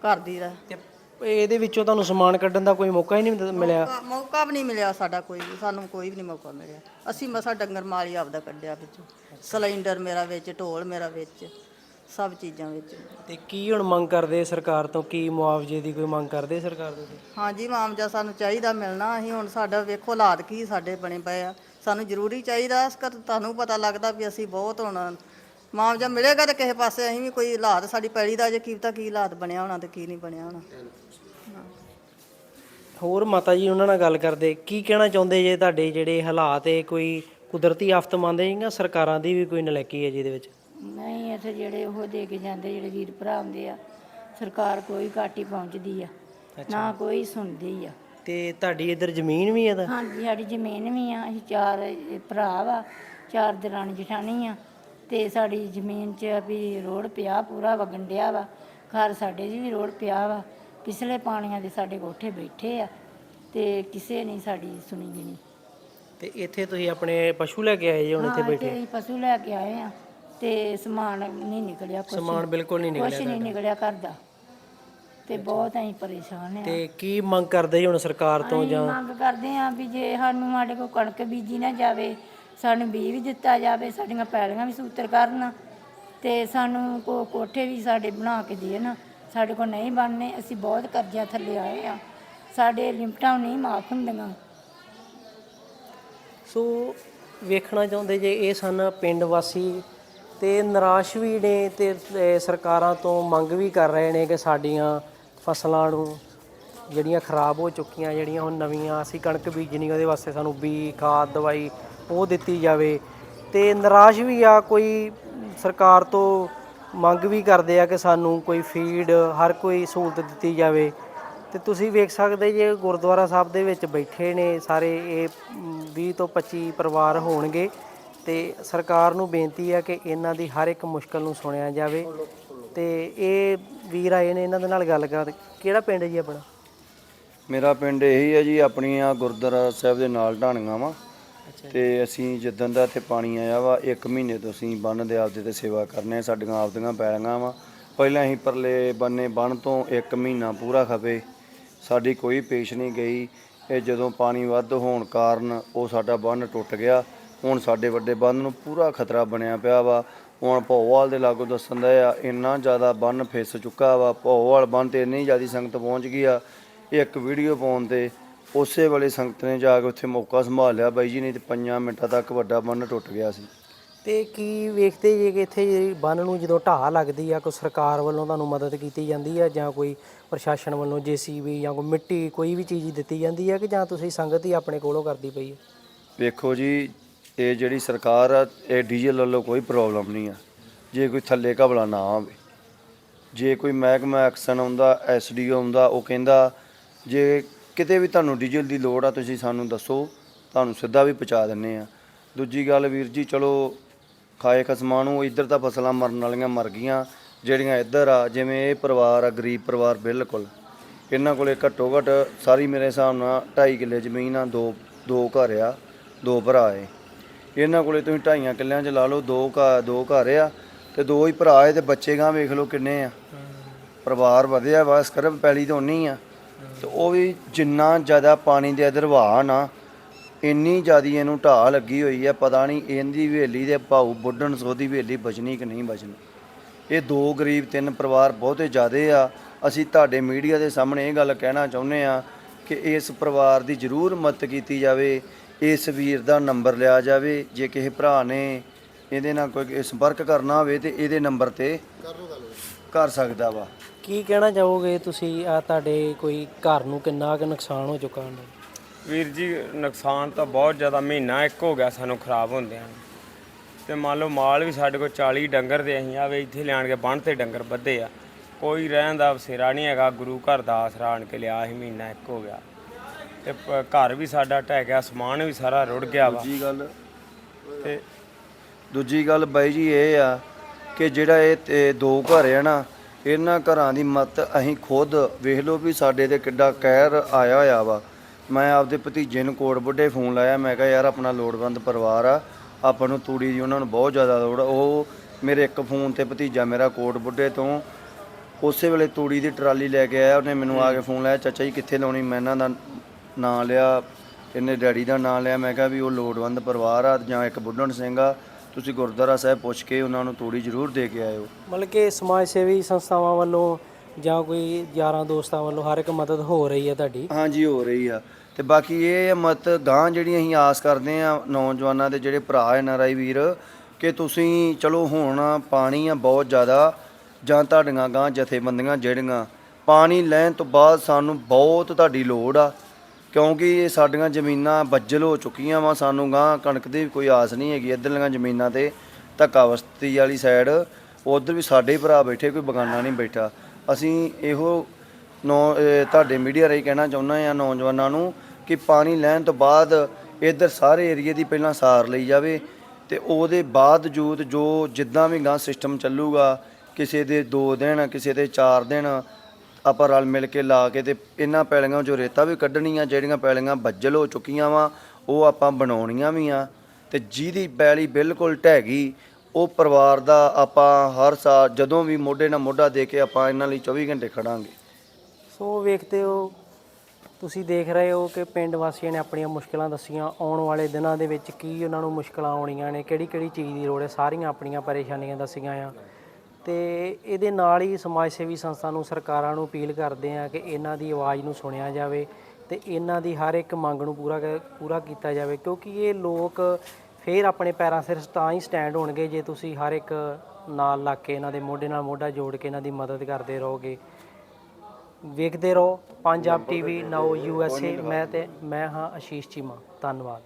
ਘਰ ਦੀ ਦਾ ਤੇ ਇਹਦੇ ਵਿੱਚੋਂ ਤੁਹਾਨੂੰ ਸਮਾਨ ਕੱਢਣ ਦਾ ਕੋਈ ਮੌਕਾ ਹੀ ਨਹੀਂ ਮਿਲਿਆ? ਮੌਕਾ- ਮੌਕਾ ਵੀ ਨਹੀਂ ਮਿਲਿਆ ਸਾਡਾ ਕੋਈ ਵੀ ਸਾਨੂੰ ਕੋਈ ਵੀ ਨਹੀਂ ਮੌਕਾ ਮਿਲਿਆ। ਅਸੀਂ ਮਸਾ ਡੰਗਰ ਮਾਲੀ ਆਪਦਾ ਕੱਢਿਆ ਵਿੱਚੋਂ। ਸਿਲੰਡਰ ਮੇਰਾ ਵਿੱਚ ਢੋਲ ਮੇਰਾ ਵਿੱਚ ਸਭ ਚੀਜ਼ਾਂ ਵਿੱਚ। ਤੇ ਕੀ ਹੁਣ ਮੰਗ ਕਰਦੇ ਸਰਕਾਰ ਤੋਂ? ਕੀ ਮੁਆਵਜ਼ੇ ਦੀ ਕੋਈ ਮੰਗ ਕਰਦੇ ਸਰਕਾਰ ਤੋਂ? ਹਾਂਜੀ ਮਾਮਜਾ ਸਾਨੂੰ ਚਾਹੀਦਾ ਮਿਲਣਾ। ਅਸੀਂ ਹੁਣ ਸਾਡਾ ਵੇਖੋ ਹਾਲਾਤ ਕੀ ਸਾਡੇ ਬਣੇ ਪਏ ਆ। ਸਾਨੂੰ ਜ਼ਰੂਰੀ ਚਾਹੀਦਾ ਇਸ ਕਰ ਤੁਹਾਨੂੰ ਪਤਾ ਲੱਗਦਾ ਵੀ ਅਸੀਂ ਬਹੁਤ ਹੁਣ ਮਾਮਜਾ ਮਿਲੇਗਾ ਤਾਂ ਕਿਸੇ ਪਾਸੇ ਅਸੀਂ ਵੀ ਕੋਈ ਹਾਲਾਤ ਸਾਡੀ ਪੈੜੀ ਦਾ ਜੇ ਕੀ ਪਤਾ ਕੀ ਹਾਲਾਤ ਬਣਿਆ ਹੋਣਾ ਤੇ ਕੀ ਨਹੀਂ ਬਣਿਆ ਹੋਣਾ। ਹੋਰ ਮਾਤਾ ਜੀ ਉਹਨਾਂ ਨਾਲ ਗੱਲ ਕਰਦੇ ਕੀ ਕਹਿਣਾ ਚਾਹੁੰਦੇ ਜੇ ਤੁਹਾਡੇ ਜਿਹੜੇ ਹਾਲਾਤ ਏ ਕੋਈ ਕੁਦਰਤੀ ਆਫਤ ਮੰਨਦੇ ਜਾਂ ਸਰਕਾਰਾਂ ਦੀ ਵੀ ਕੋਈ ਨਲਾਇਕੀ ਹੈ ਜਿਹਦੇ ਵਿੱਚ? ਨਹੀਂ ਇੱਥੇ ਜਿਹੜੇ ਉਹ ਦੇ ਕੇ ਜਾਂਦੇ ਜਿਹੜੇ ਵੀਰ ਭਰਾ ਹੁੰਦੇ ਆ ਸਰਕਾਰ ਕੋਈ ਘਾਟੀ ਪਹੁੰਚਦੀ ਆ ਨਾ ਕੋਈ ਸੁਣਦੀ ਆ। ਤੇ ਤੁਹਾਡੀ ਇੱਧਰ ਜ਼ਮੀਨ ਵੀ ਹੈ ਤਾਂ? ਹਾਂਜੀ ਸਾਡੀ ਜ਼ਮੀਨ ਵੀ ਆ ਅਸੀਂ ਚਾਰ ਭਰਾ ਵਾ ਚਾਰ ਦਰਾਣੀ ਜਠਾਣੀ ਆ ਤੇ ਸਾਡੀ ਜ਼ਮੀਨ 'ਚ ਵੀ ਰੋਡ ਪਿਆ ਪੂਰਾ ਵਗਣ ਡਿਆ ਵਾ ਘਰ ਸਾਡੇ 'ਚ ਵੀ ਰੋਡ ਪਿਆ ਵਾ ਪਿਛਲੇ ਪਾਣੀਆਂ ਦੇ ਸਾਡੇ ਕੋਠੇ ਬੈਠੇ ਆ ਤੇ ਕਿਸੇ ਨੇ ਸਾਡੀ ਸੁਣੀ ਵੀ ਨਹੀਂ। ਤੇ ਇੱਥੇ ਤੁਸੀਂ ਆਪਣੇ ਪਸ਼ੂ ਲੈ ਕੇ ਆਏ ਜੇ ਹੁਣ ਇੱਥੇ ਹਾਂ, ਬੈਠੇ? ਅਸੀਂ ਪਸ਼ੂ ਲੈ ਕੇ ਆਏ ਆ ਤੇ ਸਮਾਨ ਨਹੀਂ ਨਿਕਲਿਆ ਕੁਛ। ਸਮਾਨ ਬਿਲਕੁਲ ਨਹੀਂ ਕੁਛ ਨਿਕਲਿਆ ਨਹੀਂ ਨਿਕਲਿਆ ਘਰ ਦਾ। ਤੇ ਬਹੁਤ ਅਸੀਂ ਪਰੇਸ਼ਾਨ ਆ। ਤੇ ਕੀ ਮੰਗ ਕਰਦੇ ਜੀ ਹੁਣ ਸਰਕਾਰ ਤੋਂ ਅਸੀਂ ਜਾਂ? ਮੰਗ ਕਰਦੇ ਆ ਵੀ ਜੇ ਸਾਨੂੰ ਸਾਡੇ ਕੋਲ ਕਣਕ ਬੀਜੀ ਨਾ ਜਾਵੇ ਸਾਨੂੰ ਬੀਜ ਵੀ ਦਿੱਤਾ ਜਾਵੇ ਸਾਡੀਆਂ ਪੈਲੀਆਂ ਵੀ ਸੂਤਰ ਕਰਨ ਤੇ ਸਾਨੂੰ ਕੋ ਕੋਠੇ ਵੀ ਸਾਡੇ ਬਣਾ ਕੇ ਦੇਣ। ਸਾਡੇ ਕੋਲ ਨਹੀਂ ਬਣਨੇ, ਅਸੀਂ ਬਹੁਤ ਕਰਜ਼ਾ ਥੱਲੇ ਆਏ ਆ। ਸਾਡੇ ਲਿਮਟਾਂ ਨਹੀਂ ਮਾਫ ਹੁੰਦੀਆਂ। ਸੋ ਵੇਖਣਾ ਚਾਹੁੰਦੇ ਜੇ ਇਹ ਸਨ ਪਿੰਡ ਵਾਸੀ ਤੇ ਨਿਰਾਸ਼ ਵੀ ਨੇ ਤੇ ਸਰਕਾਰਾਂ ਤੋਂ ਮੰਗ ਵੀ ਕਰ ਰਹੇ ਨੇ ਕਿ ਸਾਡੀਆਂ ਫਸਲਾਂ ਨੂੰ ਜਿਹੜੀਆਂ ਖਰਾਬ ਹੋ ਚੁੱਕੀਆਂ, ਜਿਹੜੀਆਂ ਹੁਣ ਨਵੀਆਂ, ਅਸੀਂ ਕਣਕ ਬੀਜਣੀ, ਉਹਦੇ ਵਾਸਤੇ ਸਾਨੂੰ ਬੀ, ਖਾਦ, ਦਵਾਈ ਉਹ ਦਿੱਤੀ ਜਾਵੇ। ਤੇ ਨਿਰਾਸ਼ ਵੀ ਆ ਕੋਈ ਸਰਕਾਰ ਤੋਂ ਮੰਗ ਵੀ ਕਰਦੇ ਆ ਕਿ ਸਾਨੂੰ ਕੋਈ ਫੀਡ ਹਰ ਕੋਈ ਸਹੂਲਤ ਦਿੱਤੀ ਜਾਵੇ। ਤੇ ਤੁਸੀਂ ਵੇਖ ਸਕਦੇ ਜੇ ਗੁਰਦੁਆਰਾ ਸਾਹਿਬ ਦੇ ਵਿੱਚ ਬੈਠੇ ਨੇ ਸਾਰੇ ਇਹ ਮ, 20 ਤੋਂ 25 ਪਰਿਵਾਰ ਹੋਣਗੇ। ਤੇ ਸਰਕਾਰ ਨੂੰ ਬੇਨਤੀ ਆ ਕਿ ਇਹਨਾਂ ਦੀ ਹਰ ਇੱਕ ਮੁਸ਼ਕਲ ਨੂੰ ਸੁਣਿਆ ਜਾਵੇ। ਤੇ ਇਹ ਵੀਰ ਆਏ ਨੇ ਇਹਨਾਂ ਦੇ ਨਾਲ ਗੱਲ ਕਰ ਕਿਹੜਾ ਪਿੰਡ ਜੀ ਆਪਣਾ? ਮੇਰਾ ਪਿੰਡ ਇਹੀ ਹੈ ਜੀ ਆਪਣੀਆਂ ਗੁਰਦੁਆਰਾ ਸਾਹਿਬ ਦੇ ਨਾਲ ਢਾਣੀਆਂ ਵਾ। ਤੇ ਅਸੀਂ ਜਿੱਦਣ ਦਾ ਇੱਥੇ ਪਾਣੀ ਆਇਆ ਵਾ, ਇੱਕ ਮਹੀਨੇ ਤੋਂ ਅਸੀਂ ਬੰਨ ਦੇ ਆਪਦੇ ਤੇ ਸੇਵਾ ਕਰਨੇ ਆ, ਸਾਡੀਆਂ ਆਪਦੀਆਂ ਪੈਲੀਆਂ ਵਾ। ਪਹਿਲਾਂ ਅਸੀਂ ਪਰਲੇ ਬੰਨੇ ਬੰਨ ਤੋਂ ਇੱਕ ਮਹੀਨਾ ਪੂਰਾ ਖਪੇ, ਸਾਡੀ ਕੋਈ ਪੇਸ਼ ਨਹੀਂ ਗਈ। ਇਹ ਜਦੋਂ ਪਾਣੀ ਵੱਧ ਹੋਣ ਕਾਰਨ ਉਹ ਸਾਡਾ ਬੰਨ ਟੁੱਟ ਗਿਆ। ਹੁਣ ਸਾਡੇ ਵੱਡੇ ਬੰਨ ਨੂੰ ਪੂਰਾ ਖਤਰਾ ਬਣਿਆ ਪਿਆ ਵਾ। ਹੁਣ ਭੋਵਾਲ ਦੇ ਲਾਗੋਂ ਦੱਸਣ ਦਾ ਆ, ਇੰਨਾ ਜ਼ਿਆਦਾ ਬੰਨ ਫਿਸ ਚੁੱਕਾ ਵਾ, ਭੋਵਾਲ ਬੰਨ ਤੇ ਇੰਨੀ ਜ਼ਿਆਦਾ ਸੰਗਤ ਪਹੁੰਚ ਗਈ ਆ। ਇੱਕ ਵੀਡੀਓ ਪਾਉਣ ਤੇ ਉਸੇ ਵੇਲੇ ਸੰਗਤ ਨੇ ਜਾ ਕੇ ਉੱਥੇ ਮੌਕਾ ਸੰਭਾਲ ਲਿਆ ਬਾਈ ਜੀ ਨਹੀਂ ਤੇ 5 ਮਿੰਟਾਂ ਤੱਕ ਵੱਡਾ ਬੰਨ ਟੁੱਟ ਗਿਆ ਸੀ। ਤੇ ਕੀ ਵੇਖਦੇ ਜੇ ਕਿ ਇੱਥੇ ਜਿਹੜੀ ਬੰਨ ਨੂੰ ਜਦੋਂ ਢਾਹ ਲੱਗਦੀ ਆ ਕੋਈ ਸਰਕਾਰ ਵੱਲੋਂ ਤੁਹਾਨੂੰ ਮਦਦ ਕੀਤੀ ਜਾਂਦੀ ਆ ਜਾਂ ਕੋਈ ਪ੍ਰਸ਼ਾਸਨ ਵੱਲੋਂ ਜੀਸੀਬੀ ਜਾਂ ਕੋਈ ਮਿੱਟੀ ਕੋਈ ਵੀ ਚੀਜ਼ ਦਿੱਤੀ ਜਾਂਦੀ ਆ ਕਿ ਜਾਂ ਤੁਸੀਂ ਸੰਗਤ ਹੀ ਆਪਣੇ ਕੋਲੋਂ ਕਰਦੀ ਪਈ ਹੈ ਵੇਖੋ ਜੀ ਇਹ ਜਿਹੜੀ ਸਰਕਾਰ ਆ ਇਹ ਡੀਜ਼ਲ ਵੱਲੋਂ ਕੋਈ ਪ੍ਰੋਬਲਮ ਨਹੀਂ ਆ। ਜੇ ਕੋਈ ਥੱਲੇ ਘਬਲਾ ਨਾ ਆਵੇ ਜੇ ਕੋਈ ਮਹਿਕਮਾ ਐਕਸ਼ਨ ਆਉਂਦਾ ਐਸਡੀਓ ਆਉਂਦਾ ਉਹ ਕਹਿੰਦਾ ਜੇ ਕਿਤੇ ਵੀ ਤੁਹਾਨੂੰ ਡੀਜ਼ਲ ਦੀ ਲੋੜ ਆ ਤੁਸੀਂ ਸਾਨੂੰ ਦੱਸੋ ਤੁਹਾਨੂੰ ਸਿੱਧਾ ਵੀ ਪਹੁੰਚਾ ਦਿੰਨੇ ਆ। ਦੂਜੀ ਗੱਲ ਵੀਰ ਜੀ ਚਲੋ ਖਾਏ ਖਸਮਾਂ ਨੂੰ ਇੱਧਰ ਤਾਂ ਫਸਲਾਂ ਮਰਨ ਵਾਲੀਆਂ ਮਰ ਗਈਆਂ ਜਿਹੜੀਆਂ ਇੱਧਰ ਆ ਜਿਵੇਂ ਇਹ ਪਰਿਵਾਰ ਆ ਗਰੀਬ ਪਰਿਵਾਰ ਬਿਲਕੁਲ। ਇਹਨਾਂ ਕੋਲੇ ਘੱਟੋ ਘੱਟ ਸਾਰੀ ਮੇਰੇ ਹਿਸਾਬ ਨਾਲ 2.5 ਕਿੱਲੇ ਜ਼ਮੀਨ ਆ ਦੋ ਦੋ ਘਰ ਆ ਦੋ ਭਰਾ ਏ। ਇਹਨਾਂ ਕੋਲੇ ਤੁਸੀਂ ਢਾਈਆਂ ਕਿੱਲਿਆਂ 'ਚ ਲਾ ਲਓ ਦੋ ਘਰ ਦੋ ਘਰ ਆ ਤੇ ਦੋ ਹੀ ਭਰਾ ਏ ਤੇ ਬੱਚੇ ਗਾਂ ਵੇਖ ਲਓ ਕਿੰਨੇ ਆ। ਪਰਿਵਾਰ ਵਧਿਆ ਵਾ ਸਕਰਬ ਪੈਲੀ ਤਾਂ ਉਨੀ ਆ। ਤੇ ਉਹ ਵੀ ਜਿੰਨਾ ਜ਼ਿਆਦਾ ਪਾਣੀ ਦੇ ਅਦਰ ਵਹਾਅ ਨਾ ਇੰਨੀ ਜ਼ਿਆਦੀ ਇਹਨੂੰ ਢਾਹ ਲੱਗੀ ਹੋਈ ਆ ਪਤਾ ਨਹੀਂ ਇਹਦੀ ਹਵੇਲੀ ਦੇ ਭਾਊ ਬੁੱਢਣ ਸੋਦੀ ਹਵੇਲੀ ਬਚਣੀ ਕਿ ਨਹੀਂ ਬਚਣੀ। ਇਹ ਦੋ ਗਰੀਬ ਤਿੰਨ ਪਰਿਵਾਰ ਬਹੁਤੇ ਜ਼ਿਆਦੇ ਆ। ਅਸੀਂ ਤੁਹਾਡੇ ਮੀਡੀਆ ਦੇ ਸਾਹਮਣੇ ਇਹ ਗੱਲ ਕਹਿਣਾ ਚਾਹੁੰਦੇ ਆ ਕਿ ਇਸ ਪਰਿਵਾਰ ਦੀ ਜ਼ਰੂਰ ਮਦਦ ਕੀਤੀ ਜਾਵੇ ਇਸ ਵੀਰ ਦਾ ਨੰਬਰ ਲਿਆ ਜਾਵੇ ਜੇ ਕਿਸੇ ਭਰਾ ਨੇ ਇਹਦੇ ਨਾਲ ਕੋਈ ਸੰਪਰਕ ਕਰਨਾ ਹੋਵੇ ਤੇ ਇਹਦੇ ਨੰਬਰ ਤੇ ਕਰ ਸਕਦਾ ਵਾ। ਕੀ ਕਹਿਣਾ ਚਾਹੋਗੇ ਤੁਸੀਂ? ਆ ਤੁਹਾਡੇ ਕੋਈ ਘਰ ਨੂੰ ਕਿੰਨਾ ਕੁ ਨੁਕਸਾਨ ਹੋ ਚੁੱਕਾ ਹੈ ਵੀਰ ਜੀ ਨੁਕਸਾਨ ਤਾਂ ਬਹੁਤ ਜ਼ਿਆਦਾ। ਮਹੀਨਾ ਇੱਕ ਹੋ ਗਿਆ ਸਾਨੂੰ ਖਰਾਬ ਹੁੰਦਿਆਂ ਨੂੰ। ਤੇ ਮੰਨ ਲਓ ਮਾਲ ਵੀ ਸਾਡੇ ਕੋਲ 40 ਡੰਗਰ ਦੇ ਅਸੀਂ ਆਵੇ ਇੱਥੇ ਲਿਆਣ ਕੇ ਬੰਨ ਤੇ ਡੰਗਰ ਬੱਧੇ ਆ। ਕੋਈ ਰਹਿਣ ਦਾ ਵਸੇਰਾ ਨਹੀਂ ਹੈਗਾ। ਗੁਰੂ ਘਰ ਦਾ ਆਸਰਾ ਆਣ ਕੇ ਲਿਆ ਸੀ ਮਹੀਨਾ ਇੱਕ ਹੋ ਗਿਆ। ਤੇ ਪ- ਘਰ ਵੀ ਸਾਡਾ ਢਹਿ ਗਿਆ ਸਮਾਨ ਵੀ ਸਾਰਾ ਰੁੜ ਗਿਆ ਵਾ। ਦੂਜੀ ਗੱਲ ਤੇ ਦੂਜੀ ਗੱਲ ਬਾਈ ਜੀ ਇਹ ਆ ਕਿ ਜਿਹੜਾ ਇਹ ਤੇ ਦੋ ਘਰ ਆ ਨਾ ਇਹਨਾਂ ਘਰਾਂ ਦੀ ਮੱਤ ਅਸੀਂ ਖੁਦ ਵੇਖ ਲਓ ਵੀ ਸਾਡੇ ਤੇ ਕਿੱਡਾ ਕਹਿਰ ਆਇਆ ਹੋਇਆ ਵਾ। ਮੈਂ ਆਪਦੇ ਭਤੀਜੇ ਨੂੰ ਕੋਟ ਬੁੱਢੇ ਫੋਨ ਲਾਇਆ, ਮੈਂ ਕਿਹਾ, ਯਾਰ, ਆਪਣਾ ਲੋੜਵੰਦ ਪਰਿਵਾਰ ਆ। ਆਪਾਂ ਨੂੰ ਤੂੜੀ ਦੀ ਉਹਨਾਂ ਨੂੰ ਬਹੁਤ ਜ਼ਿਆਦਾ ਲੋੜ ਆ। ਉਹ ਮੇਰੇ ਇੱਕ ਫੋਨ ਤੇ ਭਤੀਜਾ ਮੇਰਾ ਕੋਟ ਬੁੱਢੇ ਤੋਂ ਉਸੇ ਵੇਲੇ ਤੂੜੀ ਦੀ ਟਰਾਲੀ ਲੈ ਕੇ ਆਇਆ। ਉਹਨੇ ਮੈਨੂੰ ਆ ਕੇ ਫੋਨ ਲਾਇਆ, ਚਾਚਾ ਜੀ, ਕਿੱਥੇ ਲਾਉਣੀ? ਮੈਂ ਇਹਨਾਂ ਦਾ ਨਾਂ ਲਿਆ, ਇਹਨੇ ਡੈਡੀ ਦਾ ਨਾਂ ਲਿਆ। ਮੈਂ ਕਿਹਾ ਵੀ ਉਹ ਲੋੜਵੰਦ ਪਰਿਵਾਰ ਆ ਜਾਂ ਇੱਕ ਬੁੱਢਣ ਸਿੰਘ ਆ। ਤੁਸੀਂ ਗੁਰਦੁਆਰਾ ਸਾਹਿਬ ਪੁੱਛ ਕੇ ਉਹਨਾਂ ਨੂੰ ਤੂੜੀ ਜ਼ਰੂਰ ਦੇ ਕੇ ਆਇਓ। ਮਤਲਬ ਕਿ ਸਮਾਜ ਸੇਵੀ ਸੰਸਥਾਵਾਂ ਵੱਲੋਂ ਜਾਂ ਕੋਈ ਯਾਰਾਂ ਦੋਸਤਾਂ ਵੱਲੋਂ ਹਰ ਇੱਕ ਮਦਦ ਹੋ ਰਹੀ ਹੈ ਤੁਹਾਡੀ? ਹਾਂਜੀ ਹੋ ਰਹੀ ਆ। ਤੇ ਬਾਕੀ ਇਹ ਮਤ ਗਾਂ ਜਿਹੜੀ ਅਸੀਂ ਆਸ ਕਰਦੇ ਆ ਨੌਜਵਾਨਾਂ ਦੇ ਜਿਹੜੇ ਭਰਾ ਐਨ ਆਰ ਆਈ ਵੀਰ ਕਿ ਤੁਸੀਂ ਚਲੋ ਹੁਣ ਪਾਣੀ ਆ ਬਹੁਤ ਜ਼ਿਆਦਾ ਜਾਂ ਤੁਹਾਡੀਆਂ ਗਾਂ ਜਥੇਬੰਦੀਆਂ ਜਿਹੜੀਆਂ ਪਾਣੀ ਲੈਣ ਤੋਂ ਬਾਅਦ ਸਾਨੂੰ ਬਹੁਤ ਤੁਹਾਡੀ ਲੋੜ ਆ। ਕਿਉਂਕਿ ਇਹ ਸਾਡੀਆਂ ਜ਼ਮੀਨਾਂ ਬੱਜਲ ਹੋ ਚੁੱਕੀਆਂ ਵਾ, ਸਾਨੂੰ ਗਾਂ ਕਣਕ ਦੀ ਵੀ ਕੋਈ ਆਸ ਨਹੀਂ ਹੈਗੀ ਇੱਧਰਲੀਆਂ ਜ਼ਮੀਨਾਂ ਤੇ। ਧੱਕਾ ਧੱਕਾਵਸਤੀ ਵਾਲੀ ਸਾਈਡ ਉਧਰ ਵੀ ਸਾਡੇ ਹੀ ਭਰਾ ਬੈਠੇ, ਕੋਈ ਬਗਾਨਾ ਨਹੀਂ ਬੈਠਾ। ਅਸੀਂ ਇਹੋ ਨੌ ਤੁਹਾਡੇ ਮੀਡੀਆ ਰਾਹੀਂ ਕਹਿਣਾ ਚਾਹੁੰਦਾ ਆ ਨੌਜਵਾਨਾਂ ਨੂੰ ਕਿ ਪਾਣੀ ਲੈਣ ਤੋਂ ਬਾਅਦ ਇੱਧਰ ਸਾਰੇ ਏਰੀਏ ਦੀ ਪਹਿਲਾਂ ਸਾਰ ਲਈ ਜਾਵੇ ਤੇ ਉਹਦੇ ਬਾਅਦ ਜੂਤ ਜੋ ਜਿੱਦਾਂ ਵੀ ਗਾਂ ਸਿਸਟਮ ਚੱਲੂਗਾ, ਕਿਸੇ ਦੇ 2 ਦਿਨ, ਕਿਸੇ ਦੇ 4 ਦਿਨ ਆਪਾਂ ਰਲ ਮਿਲ ਕੇ ਲਾ ਕੇ ਤੇ ਇਹਨਾਂ ਪੈਲੀਆਂ ਜੋ ਰੇਤਾ ਵੀ ਕੱਢਣੀਆਂ, ਜਿਹੜੀਆਂ ਪੈਲੀਆਂ ਬੱਜਲ ਹੋ ਚੁੱਕੀਆਂ ਵਾ, ਉਹ ਆਪਾਂ ਬਣਾਉਣੀਆਂ ਵੀ ਆ। ਤੇ ਜਿਹਦੀ ਪੈਲੀ ਬਿਲਕੁਲ ਢਹਿ ਗਈ, ਉਹ ਪਰਿਵਾਰ ਦਾ ਆਪਾਂ ਹਰ ਸਾਲ ਜਦੋਂ ਵੀ ਮੋਢੇ ਨਾਲ ਮੋਢਾ ਦੇ ਕੇ ਆਪਾਂ ਇਹਨਾਂ ਲਈ 24 ਘੰਟੇ ਖੜਾਂਗੇ। ਸੋ ਵੇਖਦੇ ਹੋ, ਤੁਸੀਂ ਦੇਖ ਰਹੇ ਹੋ ਕਿ ਪਿੰਡ ਵਾਸੀਆਂ ਨੇ ਆਪਣੀਆਂ ਮੁਸ਼ਕਲਾਂ ਦੱਸੀਆਂ। ਆਉਣ ਵਾਲੇ ਦਿਨਾਂ ਦੇ ਵਿੱਚ ਕੀ ਉਹਨਾਂ ਨੂੰ ਮੁਸ਼ਕਲਾਂ ਆਉਣੀਆਂ ਨੇ ਕਿਹੜੀ ਕਿਹੜੀ ਚੀਜ਼ ਦੀ ਲੋੜ ਹੈ? ਸਾਰੀਆਂ ਆਪਣੀਆਂ ਪਰੇਸ਼ਾਨੀਆਂ ਦੱਸੀਆਂ ਆ। ਤੇ ਇਹਦੇ ਨਾਲ ਹੀ ਸਮਾਜ ਸੇਵੀ ਸੰਸਥਾ ਨੂੰ ਸਰਕਾਰਾਂ ਨੂੰ ਅਪੀਲ ਕਰਦੇ ਆ ਕਿ ਇਹਨਾਂ ਦੀ ਆਵਾਜ਼ ਨੂੰ ਸੁਣਿਆ ਜਾਵੇ ਤੇ ਇਹਨਾਂ ਦੀ ਹਰ ਇੱਕ ਮੰਗ ਨੂੰ ਪੂਰਾ ਪੂਰਾ ਕੀਤਾ ਜਾਵੇ ਕਿਉਂਕਿ ਇਹ ਲੋਕ ਫੇਰ ਆਪਣੇ ਪੈਰਾਂ ਸਿਰ ਤਾਂ ਹੀ ਸਟੈਂਡ ਹੋਣਗੇ ਜੇ ਤੁਸੀਂ ਹਰ ਇੱਕ ਨਾਲ ਲੱਗ ਕੇ ਇਹਨਾਂ ਦੇ ਮੋਢੇ ਨਾਲ ਮੋਢਾ ਜੋੜ ਕੇ ਇਹਨਾਂ ਦੀ ਮਦਦ ਕਰਦੇ ਰਹੋਗੇ। ਵੇਖਦੇ ਰਹੋ Punjab TV now U S A ਮੈਂ ਤੇ ਮੈਂ ਹਾਂ ਆਸ਼ੀਸ਼ ਚੀਮਾ ਧੰਨਵਾਦ।